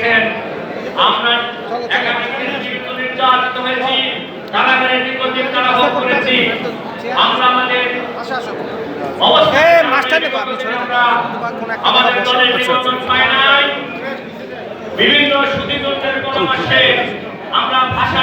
দিয়েছেন আমরা নির্যাতিত হয়েছি কারাগারে করেছি। আমরা আমাদের আমাদের কথা দলের বলছি। নিবন্ধন পাই নাই। বিভিন্ন সুদীপের পরামর্শে আমরা ভাষা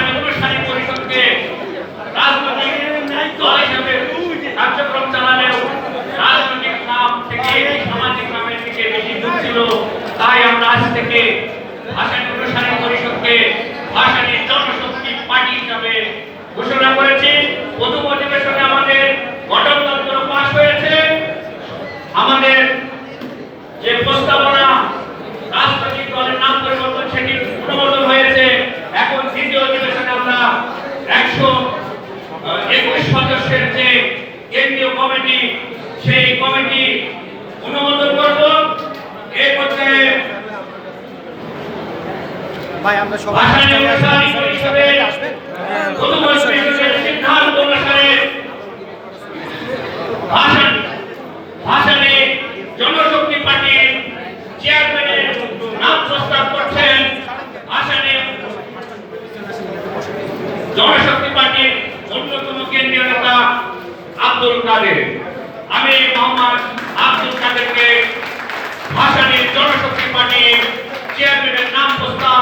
ভাষা নির্বাচনী পরিষদকে ভাষা নিয়ে জনশক্তি পার্টি হিসাবে ঘোষণা করেছি। প্রথম অধিবেশনে আমাদের গঠনতন্ত্র পাশ হয়েছে। আমাদের যে প্রস্তাবনা রাজনৈতিক দলের নাম পরিবর্তন, সেটি অনুমোদন হয়েছে। এখন দ্বিতীয় অধিবেশনে আমরা একশো একুশ সদস্যের যে কেন্দ্রীয় কমিটি, সেই কমিটি অনুমোদন অনুসারে ভাষা ভাষা নিয়ে জনশক্তি পার্টির জনশক্তি পার্টির অন্যতম কেন্দ্রীয় নেতা আব্দুল কাদের আমি মোহাম্মদ আব্দুল কাদেরকে ভাষা জনশক্তি পার্টির চেয়ারম্যানের নাম প্রস্তাব